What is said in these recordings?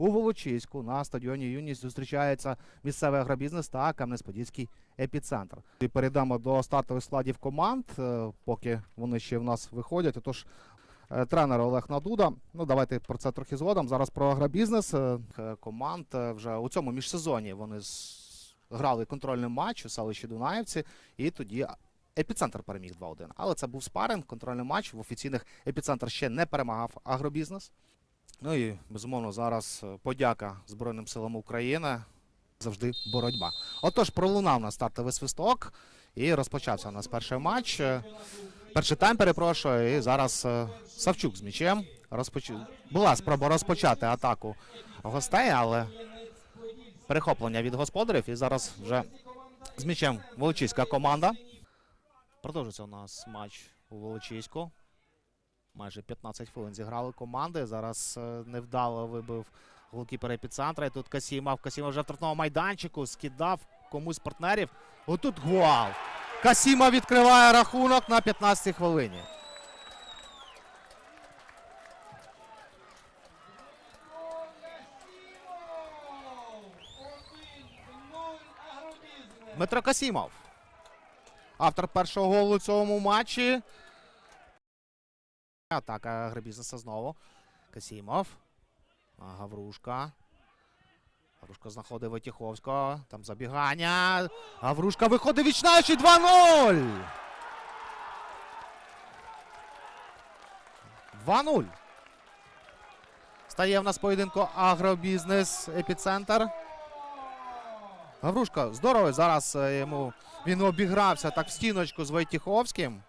у Волочиську на стадіоні Юність зустрічається місцевий агробізнес та Кам'янець-Подільський епіцентр. І перейдемо до стартових складів команд, е, поки вони ще в нас виходять. Отож, е, тренер Олег Надуда. Ну, давайте про це трохи згодом. Зараз про агробізнес е, команд вже у цьому міжсезоні вони грали контрольний матч у селищі Дунаївці, і тоді епіцентр переміг 2-1. Але це був спаринг, контрольний матч. В офіційних епіцентр ще не перемагав агробізнес. Ну і безумовно зараз е, подяка Збройним силам України. Завжди боротьба. Отож, пролунав на стартовий свисток і розпочався у нас перший матч. Е, Перший тайм, перепрошую, і зараз е, Савчук з м'ячем. Розпоч... Була спроба розпочати атаку гостей, але перехоплення від господарів. І зараз вже з м'ячем Волочиська команда. Продовжується у нас матч у Волочиську. Майже 15 хвилин зіграли команди. Зараз е, невдало вибив голкіпер епіцентра. І тут Касімов. Касімов вже в штрафному майданчику скидав комусь партнерів. Отут гол. Касіма відкриває рахунок на 15 хвилині. Дмитро Касімов. Автор першого голу у цьому матчі. Атака агробізнеса знову. Касімов. Гаврушка. Гаврушка знаходить Войтіховського. Там забігання. Гаврушка виходить відчинаючи 2-0. 2-0. Стає в нас поєдинку агробізнес епіцентр. Гаврушка здоровий. Зараз е, йому він обігрався так в стіночку з Войтіховським.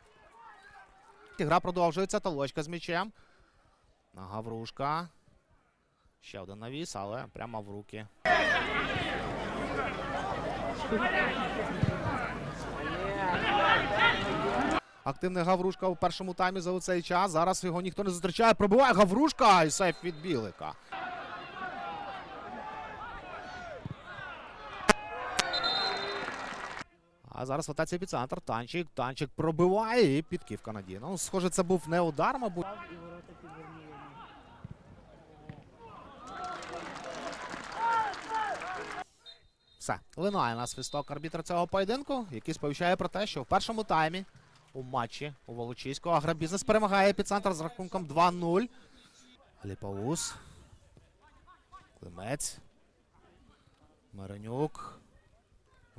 І Гра продовжується. Толочка з м'ячем. Гаврушка. Ще один навіс, але прямо в руки. Активний Гаврушка у першому таймі за цей час. Зараз його ніхто не зустрічає. Пробиває Гаврушка і сейф від Білика. А зараз в атаці епіцентр. Танчик. Танчик пробиває і підківка надійна. Ну, схоже, це був не удар, мабуть. Все, линає на свисток арбітр цього поєдинку, який сповіщає про те, що в першому таймі у матчі у Волочиську агробізнес перемагає епіцентр з рахунком 2-0. Ліпаус. Климець. Миронюк.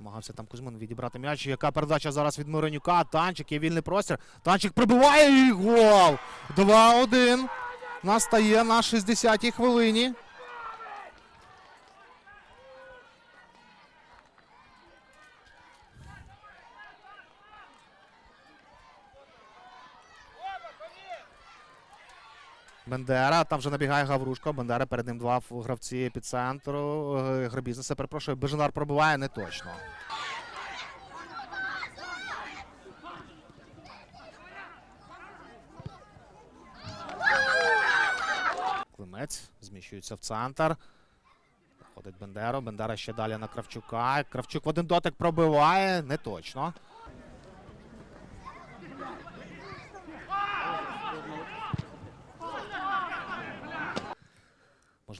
Намагався там Кузьмин відібрати м'яч. Яка передача зараз від Миронюка? Танчик є вільний простір. Танчик прибиває і гол! 2-1. Настає на 60-й хвилині. Бендера, там вже набігає Гаврушко. Бендера перед ним два гравці епіцентру. е, Грабізнеса, перепрошую. Беженар пробиває не точно. Климець зміщується в центр. Ходить Бендеро. Бендера ще далі на Кравчука. Кравчук в один дотик пробиває. Не точно.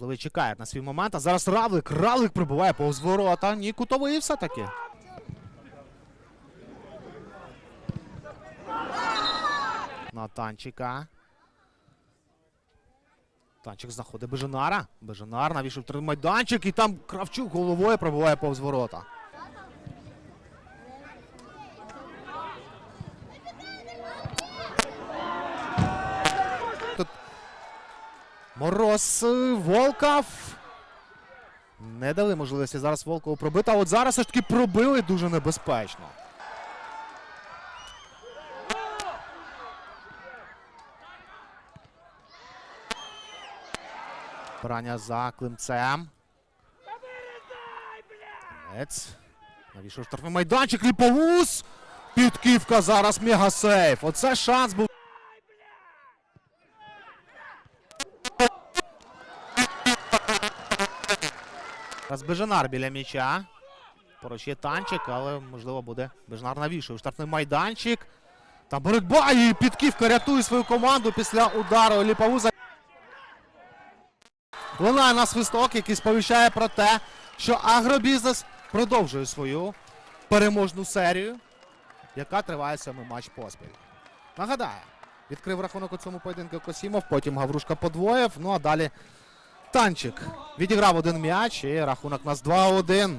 Можливо, чекає на свій момент. А зараз Равлик. Равлик прибуває повз ворота. Ні, кутовий все-таки. На танчика. Танчик знаходить Беженара. Беженар навішив три майданчик і там Кравчук головою пробуває повз ворота. Мороз Волков. Не дали можливості зараз Волкову пробити. А от зараз все ж таки пробили дуже небезпечно. Брання за Климцем. Навішав штрафний майданчик. Ліповус. Підківка зараз мегасейф. Оце шанс був. Зараз Бежанар біля м'яча. Поруч є танчик, але можливо буде Бежанар навішує. Штрафний майданчик. Та боротьба і підківка рятує свою команду після удару Ліповуза. Лунає на свисток, який сповіщає про те, що агробізнес продовжує свою переможну серію, яка триває сьомий матч поспіль. Нагадаю, відкрив рахунок у цьому поєдинку Косімов, потім Гаврушка подвоїв. Ну а далі Танчик відіграв один м'яч і рахунок у нас 2-1.